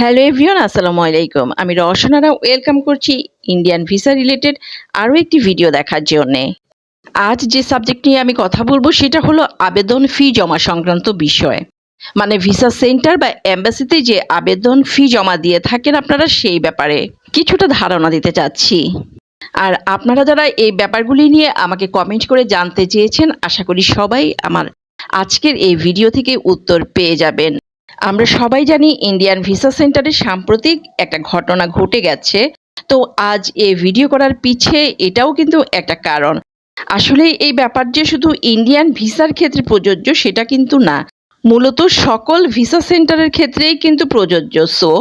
Hello everyone আসসালামু আলাইকুম। আমি রওশনারা ওয়েলকাম করছি ইন্ডিয়ান ভিসা রিলেটেড আরও একটি ভিডিও দেখার জন্যে। আজ যে সাবজেক্ট নিয়ে আমি কথা বলব সেটা হলো আবেদন ফি জমা সংক্রান্ত বিষয়। মানে ভিসা সেন্টার বা এম্বাসিতে যে আবেদন ফি জমা দিয়ে থাকেন আপনারা সেই ব্যাপারে কিছুটা ধারণা দিতে চাচ্ছি। আর আপনারা যারা এই ব্যাপারগুলি নিয়ে আমাকে কমেন্ট করে জানতে চেয়েছেন, আশা করি সবাই আমার আজকের এই ভিডিও থেকে উত্তর পেয়ে যাবেন। আমরা সবাই জানি ইন্ডিয়ান ভিসা সেন্টারে সাম্প্রতিক একটা ঘটনা ঘটে গেছে। তো আজ এ ভিডিও করার পিছে এটাও কিন্তু একটা কারণ। আসলে এই ব্যাপার যে শুধু ইন্ডিয়ান ভিসার ক্ষেত্রে প্রযোজ্য সেটা কিন্তু না। মূলত সকল ভিসা সেন্টারের ক্ষেত্রেই কিন্তু প্রযোজ্য। সো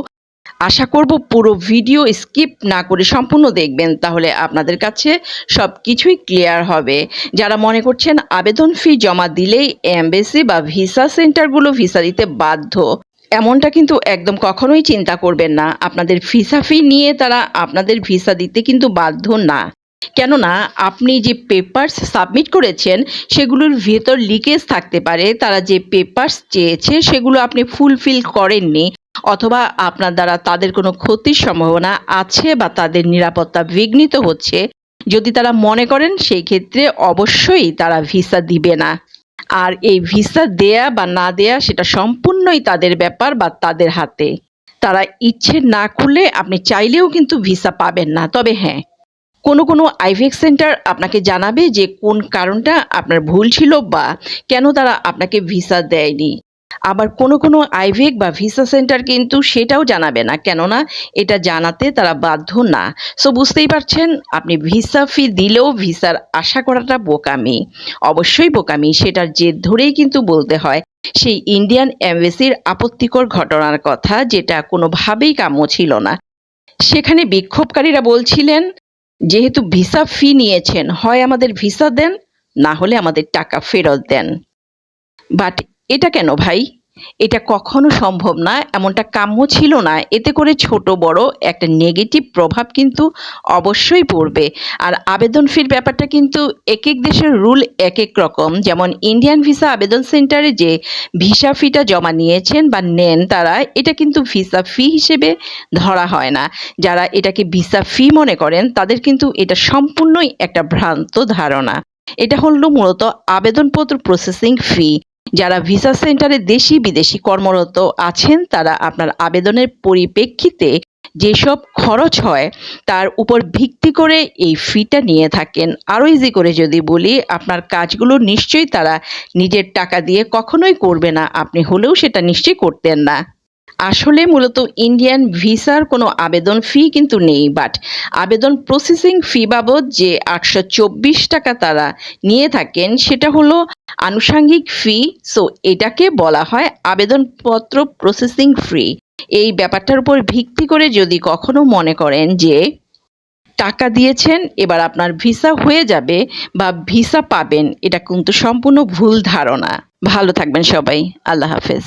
আশা করব পুরো ভিডিও স্কিপ না করে সম্পূর্ণ দেখবেন, তাহলে আপনাদের কাছে সব কিছুই ক্লিয়ার হবে। যারা মনে করছেন আবেদন ফি জমা দিলেই এমবেসি বা ভিসা সেন্টারগুলো ভিসা দিতে বাধ্য, এমনটা কিন্তু একদম কখনোই চিন্তা করবেন না। আপনাদের ভিসা ফি নিয়ে তারা আপনাদের ভিসা দিতে কিন্তু বাধ্য না। কেননা, আপনি যে পেপারস সাবমিট করেছেন, সেগুলোর ভেতর লিকেজ থাকতে পারে। তারা যে পেপারস চেয়েছে, সেগুলো আপনি ফুলফিল করেননি। অথবা আপনার দ্বারা তাদের কোনো ক্ষতির সম্ভাবনা আছে বা তাদের নিরাপত্তা বিঘ্নিত হচ্ছে, যদি তারা মনে করেন, সেই ক্ষেত্রে অবশ্যই তারা ভিসা দিবে না। আর এই ভিসা দেয়া বা না দেয়া সেটা সম্পূর্ণই তাদের ব্যাপার বা তাদের হাতে। তারা ইচ্ছে না করলে আপনি চাইলেও কিন্তু ভিসা পাবেন না, তবে হ্যাঁ। কোনো কোনো আইভেক সেন্টার আপনাকে জানাবে যে কোন কারণটা আপনার ভুল ছিল বা কেন তারা আপনাকে ভিসা দেয়নি। আবার কোনো কোনো আইভেক বা ভিসা সেন্টার কিন্তু সেটাও জানাবে না, কেননা এটা জানাতে তারা বাধ্য না। সো বুঝতেই পারছেন, আপনি ভিসা ফি দিলেও ভিসার আশা করাটা বোকামি। অবশ্যই বোকামি, সেটার জেদ ধরেই কিন্তু বলতে হয়। সেই ইন্ডিয়ান এমবেসির আপত্তিকর ঘটনার কথা যেটা কোনোভাবেই কাম্য ছিল না। সেখানে বিক্ষোভকারীরা বলছিলেন, যেহেতু ভিসা ফি নিয়েছেন, হয় আমাদের ভিসা দেন, না হলে আমাদের টাকা ফেরত দেন। বাট এটা কেন ভাই? এটা কখনো সম্ভব না, এমনটা কাম্য ছিল না। এতে করে ছোট, বড় একটা নেগেটিভ প্রভাব কিন্তু অবশ্যই পড়বে। আর আবেদন ফির ব্যাপারটা কিন্তু এক এক দেশের রুল এক এক রকম। যেমন ইন্ডিয়ান ভিসা আবেদন সেন্টারে যে ভিসা ফিটা জমা নিয়েছেন বা নেন তারা, এটা কিন্তু ভিসা ফি হিসেবে ধরা হয় না। যারা এটাকে ভিসা ফি মনে করেন, তাদের কিন্তু এটা সম্পূর্ণই একটা ভ্রান্ত ধারণা। এটা হলো মূলত আবেদনপত্র প্রসেসিং ফি যারা ভিসা সেন্টারে দেশি বিদেশি কর্মরত আছেন, তারা আপনার আবেদনের পরিপ্রেক্ষিতে যেসব খরচ হয়, তার উপর ভিত্তি করে এই ফিটা নিয়ে থাকেন। আরও ইজি করে যদি বলি, আপনার কাজগুলো নিশ্চয়ই তারা নিজের টাকা দিয়ে কখনোই করবে না। আপনি হলেও সেটা নিশ্চয়ই করতেন না। আসলে মূলত ইন্ডিয়ান ভিসার কোনো আবেদন ফি কিন্তু নেই বাট আবেদন প্রসেসিং ফি বাবদ যে আটশো চব্বিশ টাকা তারা নিয়ে থাকেন, সেটা হলো আনুষাঙ্গিক ফি সো এটাকে বলা হয় আবেদনপত্র প্রসেসিং ফি এই ব্যাপারটার উপর ভিত্তি করে যদি কখনো মনে করেন যে টাকা দিয়েছেন, এবার আপনার ভিসা হয়ে যাবে বা ভিসা পাবেন, এটা কিন্তু সম্পূর্ণ ভুল ধারণা। ভালো থাকবেন সবাই, আল্লাহ হাফেজ।